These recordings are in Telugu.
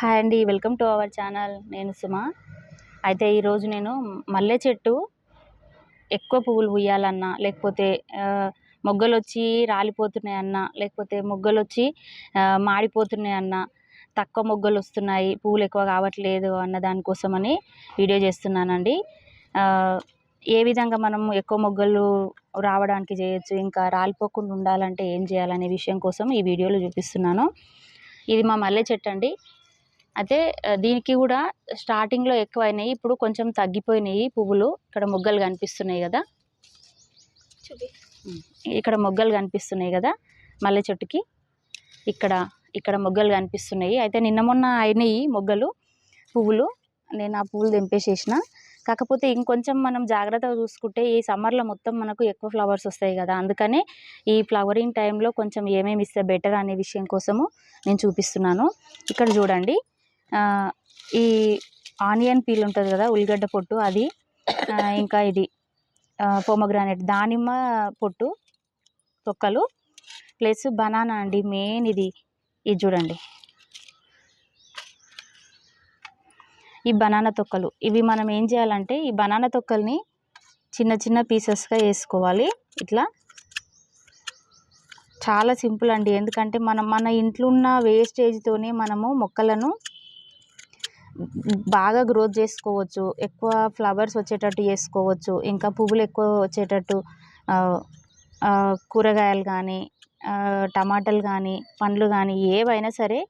హాయ్ అండి వెల్కమ్ టు అవర్ ఛానల్. నేను సుమ. అయితే ఈరోజు నేను మల్లె చెట్టు ఎక్కువ పువ్వులు పూయాలన్నా లేకపోతే మొగ్గలు వచ్చి రాలిపోతున్నాయన్నా లేకపోతే మొగ్గలు వచ్చి మాడిపోతున్నాయన్నా తక్కువ మొగ్గలు వస్తున్నాయి పువ్వులు ఎక్కువ కావట్లేదు అన్న దానికోసమని వీడియో చేస్తున్నానండి. ఏ విధంగా మనం ఎక్కువ మొగ్గలు రావడానికి చేయొచ్చు ఇంకా రాలిపోకుండా ఉండాలంటే ఏం చేయాలనే విషయం కోసం ఈ వీడియోలో చూపిస్తున్నాను. ఇది మా మల్లె చెట్టు అండి అయితే దీనికి కూడా స్టార్టింగ్లో ఎక్కువ అయినాయి ఇప్పుడు కొంచెం తగ్గిపోయినాయి పువ్వులు. ఇక్కడ మొగ్గలు కనిపిస్తున్నాయి కదా. ఇక్కడ మొగ్గలు కనిపిస్తున్నాయి కదా మల్లె చెట్టుకి. ఇక్కడ ఇక్కడ మొగ్గలు కనిపిస్తున్నాయి. అయితే నిన్న మొన్న అయినాయి మొగ్గలు పువ్వులు. నేను ఆ పువ్వులు తెంపేసేసిన. కాకపోతే ఇంకొంచెం మనం జాగ్రత్తగా చూసుకుంటే ఈ సమ్మర్లో మొత్తం మనకు ఎక్కువ ఫ్లవర్స్ వస్తాయి కదా. అందుకనే ఈ ఫ్లవరింగ్ టైంలో కొంచెం ఏమేమి ఇస్తే బెటర్ అనే విషయం కోసము నేను చూపిస్తున్నాను. ఇక్కడ చూడండి. ఈ ఆనియన్ పీల్ ఉంటుంది కదా ఉల్లిగడ్డ పొట్టు అది ఇంకా ఇది పొమగ్రానైట్ దానిమ్మ పొట్టు తొక్కలు ప్లస్ బనానా అండి మెయిన్ ఇది ఇది చూడండి. ఈ బనానా తొక్కలు ఇవి మనం ఏం చేయాలంటే ఈ బనానా తొక్కల్ని చిన్న చిన్న పీసెస్గా వేసుకోవాలి ఇట్లా. చాలా సింపుల్ అండి ఎందుకంటే మనం మన ఇంట్లో ఉన్న వేస్టేజ్తోనే మనము మొక్కలను బాగా గ్రోత్ చేసుకోవచ్చు. ఎక్కువ ఫ్లవర్స్ వచ్చేటట్టు చేసుకోవచ్చు. ఇంకా పువ్వులు ఎక్కువ వచ్చేటట్టు కూరగాయలు కానీ టమాటాలు కానీ పండ్లు కానీ ఏవైనా సరే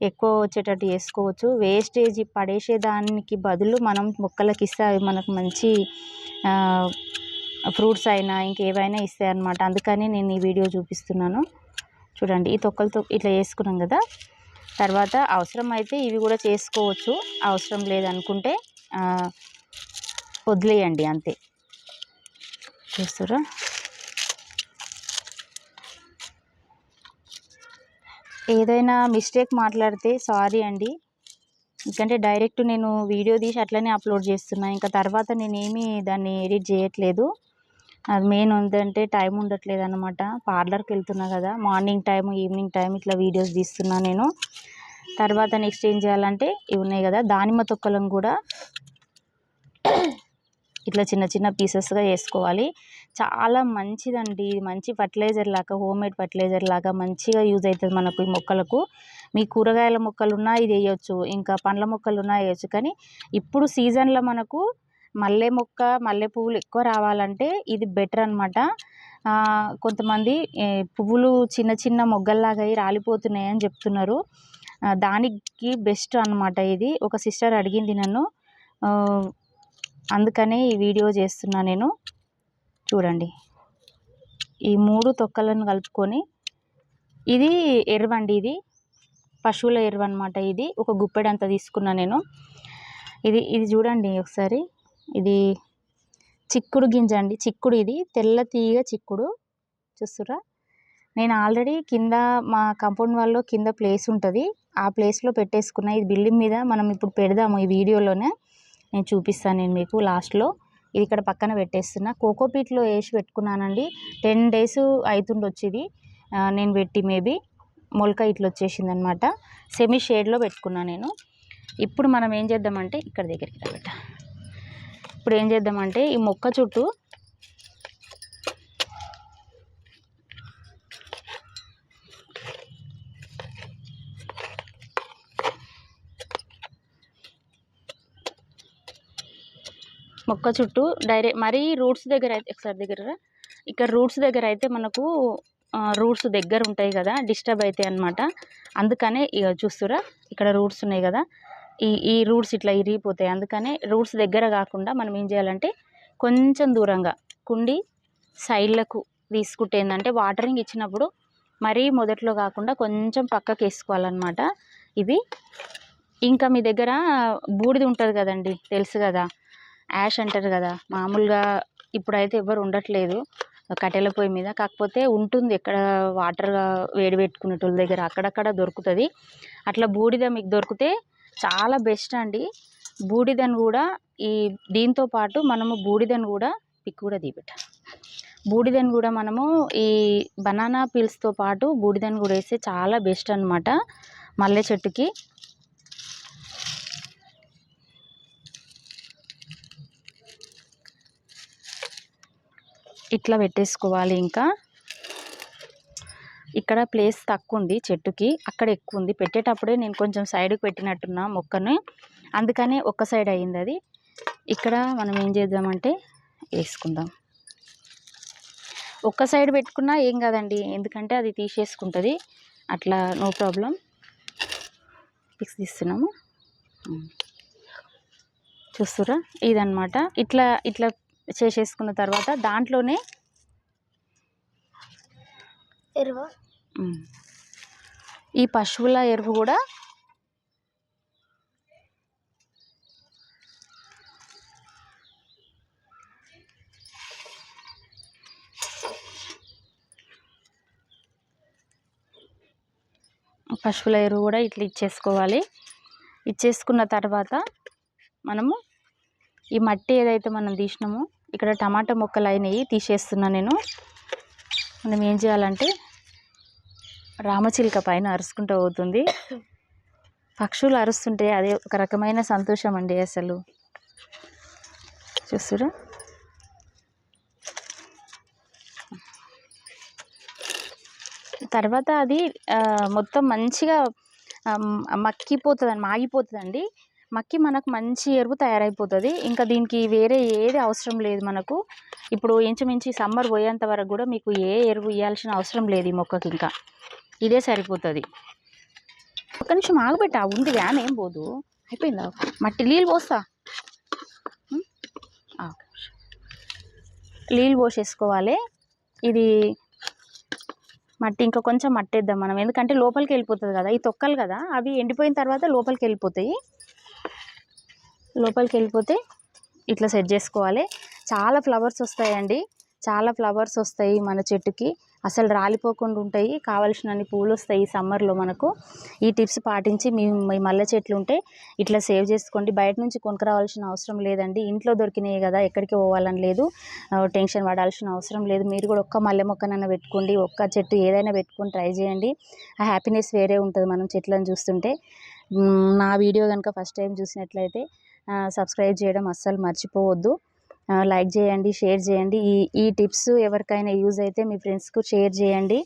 ఎక్కువ వచ్చేటట్టు చేసుకోవచ్చు. వేస్టేజ్ పడేసే దానికి బదులు మనం మొక్కలకి ఇస్తే అవి మనకు మంచి ఫ్రూట్స్ అయినా ఇంకేవైనా ఇస్తాయి అన్నమాట. అందుకని నేను ఈ వీడియో చూపిస్తున్నాను. చూడండి ఈ తొక్కలతో ఇట్లా వేసుకున్నాం కదా. తర్వాత అవసరం అయితే ఇవి కూడా చేసుకోవచ్చు. అవసరం లేదనుకుంటే వదిలేయండి అంతే. చూస్తారా ఏదైనా మిస్టేక్ మాట్లాడితే సారీ అండి. ఎందుకంటే డైరెక్ట్ నేను వీడియో తీసి అట్లనే అప్లోడ్ చేస్తున్నా. ఇంకా తర్వాత నేనేమి దాన్ని ఎడిట్ చేయట్లేదు. అది మెయిన్ ఏంటంటే టైం ఉండట్లేదు అనమాట పార్లర్కి వెళ్తున్నా కదా మార్నింగ్ టైం ఈవినింగ్ టైం ఇట్లా వీడియోస్ తీస్తున్నా నేను. తర్వాత నెక్స్ట్ ఏం చేయాలంటే ఇవి ఉన్నాయి కదా దానిమ్మ తొక్కలను కూడా ఇట్లా చిన్న చిన్న పీసెస్గా వేసుకోవాలి. చాలా మంచిదండి. ఇది మంచి ఫర్టిలైజర్ లాగా హోమ్ మేడ్ ఫర్టిలైజర్ లాగా మంచిగా యూజ్ అవుతుంది మనకు ఈ మొక్కలకు. మీ కూరగాయల మొక్కలు ఉన్నా ఇది వేయొచ్చు ఇంకా పండ్ల మొక్కలు ఉన్నా వేయొచ్చు. కానీ ఇప్పుడు సీజన్లో మనకు మల్లె మొక్క మల్లె పువ్వులు ఎక్కువ రావాలంటే ఇది బెటర్ అనమాట కొంతమంది పువ్వులు చిన్న చిన్న మొగ్గల్లాగా అయి రాలిపోతున్నాయి అని చెప్తున్నారు. దానికి బెస్ట్ అన్నమాట ఇది. ఒక సిస్టర్ అడిగింది నన్ను. అందుకనే ఈ వీడియో చేస్తున్నా నేను. చూడండి. ఈ మూడు తొక్కలను కలుపుకొని ఇది ఎరువండి ఇది. పశువుల ఎరువు అనమాట ఇది. ఒక గుప్పెడంత తీసుకున్నా నేను. ఇది ఇది చూడండి ఒకసారి. ఇది చిక్కుడు గింజ అండి. చిక్కుడు ఇది. తెల్ల తీగ చిక్కుడు. చూస్తురా? నేను ఆల్రెడీ కింద మా కాంపౌండ్ వాళ్ళలో కింద ప్లేస్ ఉంటుంది. ఆ ప్లేస్లో పెట్టేసుకున్న. ఇది బిల్డింగ్ మీద మనం ఇప్పుడు పెడదాము ఈ వీడియోలోనే. నేను చూపిస్తాను నేను మీకు లాస్ట్లో ఇది ఇక్కడ పక్కన పెట్టేస్తున్నా. కోకోపీట్లో వేసి పెట్టుకున్నానండి. టెన్ డేస్ అవుతుండొచ్చు ఇది. నేను పెట్టి మేబీ మొలక ఇట్లా వచ్చేసింది అనమాట సెమీ షేడ్లో పెట్టుకున్నా నేను. ఇప్పుడు మనం ఏం చేద్దామంటే ఇక్కడ దగ్గరికి రాబట్ట ఇప్పుడు ఏం చేద్దామంటే ఈ మొక్క చుట్టూ మొక్క చుట్టూ డైరెక్ట్ మరీ రూట్స్ దగ్గర అయితే ఒకసారి దగ్గర ఇక్కడ రూట్స్ దగ్గర అయితే మనకు రూట్స్ దగ్గర ఉంటాయి కదా డిస్టర్బ్ అవుతాయి అన్నమాట. అందుకనే ఇక చూస్తురా ఇక్కడ రూట్స్ ఉన్నాయి కదా. ఈ ఈ రూట్స్ ఇట్లా ఇరిగిపోతాయి. అందుకనే రూట్స్ దగ్గర కాకుండా మనం ఏం చేయాలంటే కొంచెం దూరంగా కుండి సైడ్లకు తీసుకుంటే ఏంటంటే వాటరింగ్ ఇచ్చినప్పుడు మరీ మొదట్లో కాకుండా కొంచెం పక్కకి వేసుకోవాలన్నమాట. ఇవి ఇంకా మీ దగ్గర బూడిది ఉంటుంది కదండి తెలుసు కదా? యాష్ అంటారు కదా? మామూలుగా ఇప్పుడైతే ఎవరు ఉండట్లేదు కట్టెల పొయ్యి మీద. కాకపోతే ఉంటుంది ఎక్కడ వాటర్ వేడి పెట్టుకునేటోళ్ళ దగ్గర అక్కడక్కడ దొరుకుతుంది. అట్లా బూడిద మీకు దొరికితే చాలా బెస్ట్ అండి. బూడిదని కూడా ఈ దీంతో పాటు మనము బూడిదని కూడా పిక్ కూడా తీపెట్ట బూడిదని కూడా మనము ఈ బనానా పీల్స్తో పాటు బూడిదని కూడా వేస్తే చాలా బెస్ట్ అనమాట మల్లె చెట్టుకి. ఇట్లా పెట్టేసుకోవాలి ఇంకా. ఇక్కడ ప్లేస్ తక్కువ ఉంది చెట్టుకి అక్కడ ఎక్కువ ఉంది పెట్టేటప్పుడే నేను కొంచెం సైడ్కి పెట్టినట్టున్నా మొక్కని. అందుకనే ఒక్క సైడ్ అయ్యింది అది ఇక్కడ మనం ఏం చేద్దామంటే వేసుకుందాం. ఒక్క సైడ్ పెట్టుకున్నా ఏం కాదండి. ఎందుకంటే అది తీసేసుకుంటుంది. అట్లా నో ప్రాబ్లం. పిక్స్ తీస్తున్నాము చూస్తురా? ఇదన్నమాట. ఇట్లా ఇట్లా చేసేసుకున్న తర్వాత దాంట్లోనే ఎరువు? ఈ పశువుల ఎరువు కూడా పశువుల ఎరువు కూడా ఇట్లా ఇచ్చేసుకోవాలి. ఇచ్చేసుకున్న తర్వాత మనము ఈ మట్టి ఏదైతే మనం తీసినామో ఇక్కడ టమాటా మొక్కలు అయినాయి తీసేస్తున్నా నేను. మనం ఏం చేయాలంటే రామచిలుక పైన అరుచుకుంటూ పోతుంది. పక్షులు అరుస్తుంటే అదే ఒక రకమైన సంతోషం అండి అసలు. చూస్తురా. తర్వాత అది మొత్తం మంచిగా మక్కిపోతుంది మాగిపోతుందండి. మక్కి మనకు మంచి ఎరువు తయారైపోతుంది. ఇంకా దీనికి వేరే ఏది అవసరం లేదు మనకు. ఇప్పుడు ఇంచుమించు సమ్మర్ పోయేంత వరకు కూడా మీకు ఏ ఎరువు ఇవ్వాల్సిన అవసరం లేదు ఈ మొక్కకి ఇంకా. ఇదే సరిపోతుంది. ఒక్క నిమిషం ఆగబెట్టా ఉంది వ్యాన్ ఏం పోదు. అయిపోయిందా? మట్టి నీళ్ళు పోస్తా. నీళ్ళు పోసేసుకోవాలి. ఇది మట్టి ఇంకా కొంచెం మట్టేద్దాం మనం. ఎందుకంటే లోపలికి వెళ్ళిపోతుంది కదా ఈ తొక్కలు కదా అవి ఎండిపోయిన తర్వాత లోపలికి వెళ్ళిపోతాయి. లోపలికి వెళ్ళిపోతే ఇట్లా సెట్ చేసుకోవాలి. చాలా ఫ్లవర్స్ వస్తాయండి. చాలా ఫ్లవర్స్ వస్తాయి మన చెట్టుకి. అసలు రాలిపోకుండా ఉంటాయి. కావలసినన్ని పూలు వస్తాయి ఈ సమ్మర్లో మనకు. ఈ టిప్స్ పాటించి మీ మీ మల్లె చెట్లు ఉంటే ఇట్లా సేవ్ చేసుకోండి. బయట నుంచి కొనుక్కరావాల్సిన అవసరం లేదండి. ఇంట్లో దొరికినాయి కదా ఎక్కడికి పోవాలని లేదు. టెన్షన్ పడాల్సిన అవసరం లేదు. మీరు కూడా ఒక్క మల్లె మొక్కనైనా పెట్టుకోండి. ఒక్క చెట్టు ఏదైనా పెట్టుకొని ట్రై చేయండి. ఆ హ్యాపీనెస్ వేరే ఉంటుంది మనం చెట్లను చూస్తుంటే. నా వీడియో కనుక ఫస్ట్ టైం చూసినట్లయితే సబ్స్క్రైబ్ చేయడం అస్సలు మర్చిపోవద్దు. లైక్ చేయండి షేర్ చేయండి. ఈ ఈ టిప్స్ ఎవరికైనా యూజ్ అయితే మీ ఫ్రెండ్స్కు షేర్ చేయండి.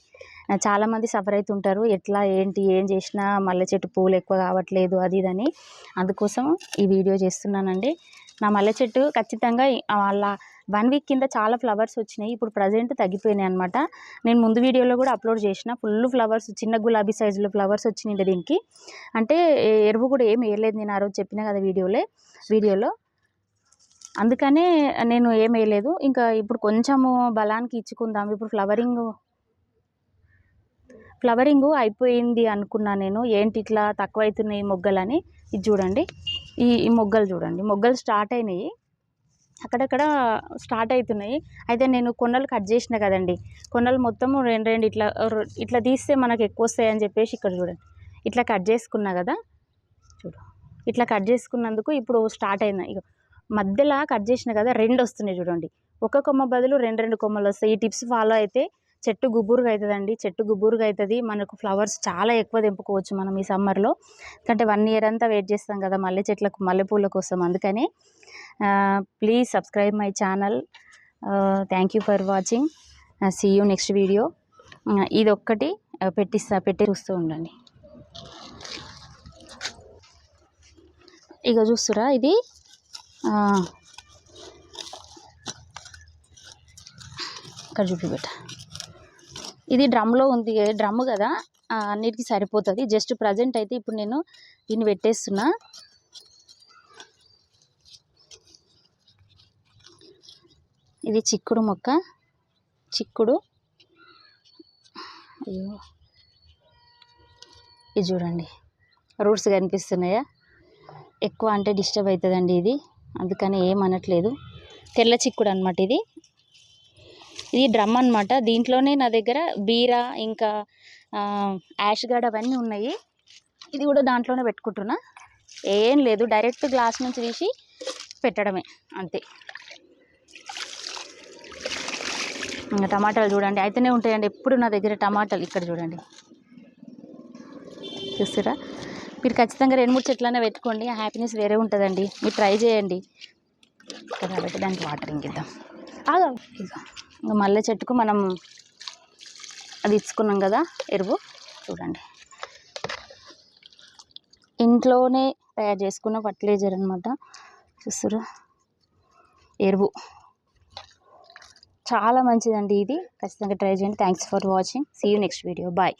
చాలామంది సఫర్ అవుతుంటారు ఎట్లా ఏంటి ఏం చేసినా మల్లె చెట్టు పూలు ఎక్కువ కావట్లేదు అది ఇదని అందుకోసం ఈ వీడియో చేస్తున్నానండి. నా మల్లె చెట్టు ఖచ్చితంగా వాళ్ళ వన్ వీక్ కింద చాలా ఫ్లవర్స్ వచ్చినాయి. ఇప్పుడు ప్రజెంట్ తగ్గిపోయినాయి అనమాట నేను ముందు వీడియోలో కూడా అప్లోడ్ చేసిన ఫుల్ ఫ్లవర్స్ చిన్న గులాబీ సైజులో ఫ్లవర్స్ వచ్చినాయి దీనికి. అంటే ఎరువు కూడా ఏం వేయలేదు నేను ఆ రోజు చెప్పిన కదా వీడియోలే వీడియోలో. అందుకనే నేను ఏం వేయలేదు. ఇంకా ఇప్పుడు కొంచెము బలానికి ఇచ్చుకుందాం. ఇప్పుడు ఫ్లవరింగ్ ఫ్లవరింగ్ అయిపోయింది అనుకున్నా నేను. ఏంటి ఇట్లా తక్కువ అవుతున్నాయి మొగ్గలని? ఇది చూడండి. ఈ ఈ మొగ్గలు చూడండి. మొగ్గలు స్టార్ట్ అయినాయి. అక్కడక్కడ స్టార్ట్ అవుతున్నాయి అయితే నేను కొండలు కట్ చేసిన కదండి. కొండలు మొత్తం రెండు రెండు ఇట్లా ఇట్లా తీస్తే మనకు ఎక్కువ వస్తాయి అని చెప్పేసి ఇక్కడ చూడండి. ఇట్లా కట్ చేసుకున్నా కదా. చూడు. ఇట్లా కట్ చేసుకున్నందుకు ఇప్పుడు స్టార్ట్ అయింది ఇక మధ్యలో కట్ చేసిన కదా రెండు వస్తున్నాయి చూడండి. ఒక కొమ్మ బదులు రెండు రెండు కొమ్మలు వస్తాయి. ఈ టిప్స్ ఫాలో అయితే చెట్టు గుబురుగా అవుతుందండి చెట్టు గుబురుగా అవుతుంది మనకు ఫ్లవర్స్ చాలా ఎక్కువ తెంపుకోవచ్చు మనం ఈ సమ్మర్లో ఎందుకంటే వన్ ఇయర్ అంతా వెయిట్ చేస్తాం కదా మల్లె చెట్లకు మల్లెపూల కోసం. అందుకని please subscribe my channel. Thank you for watching. See you next video ఇది ఒక్కటి పెట్టిస్తా పెట్టి చూస్తూ ఉండండి. ఇక చూస్తురా ఇది? ఆ, ఇక్కడ చూపిబెట్ట ఇది డ్రమ్లో ఉంది డ్రమ్ కదా? అన్నిటికీ సరిపోతుంది. జస్ట్ ప్రజెంట్ అయితే ఇప్పుడు నేను దీన్ని పెట్టేస్తున్నా. ఇది చిక్కుడు మొక్క. చిక్కుడు. అయ్యో. ఇది చూడండి. రూట్స్ కనిపిస్తున్నాయా? ఎక్కువ అంటే డిస్టర్బ్ అవుతుందండి ఇది. అందుకని ఏమనట్లేదు. తెల్ల చిక్కుడు అనమాట ఇది. ఇది డ్రమ్ అనమాట దీంట్లోనే నా దగ్గర బీర ఇంకా యాష్ గార్డ్ అవన్నీ ఉన్నాయి. ఇది కూడా దాంట్లోనే పెట్టుకుంటున్నా. ఏం లేదు డైరెక్ట్ గ్లాస్ నుంచి తీసి పెట్టడమే అంతే. ఇంకా టమాటాలు చూడండి అయితేనే ఉంటాయండి. ఎప్పుడు నా దగ్గర టమాటాలు ఇక్కడ చూడండి. చూస్తారా? మీరు ఖచ్చితంగా రెండు మూడు చెట్లనే పెట్టుకోండి. ఆ హ్యాపీనెస్ వేరే ఉంటుందండి. మీరు ట్రై చేయండి. కాబట్టి దానికి వాటర్ ఇంకిద్దాం ఆగా. ఇంకా మల్లె చెట్టుకు మనం అది ఇచ్చుకున్నాం కదా ఎరువు. చూడండి. ఇంట్లోనే తయారు చేసుకున్న ఫర్టిలైజర్ అనమాట చూస్తారు ఎరువు. చాలా మంచిదండి ఇది. ఖచ్చితంగా ట్రై చేయండి. Thanks for watching see you next video bye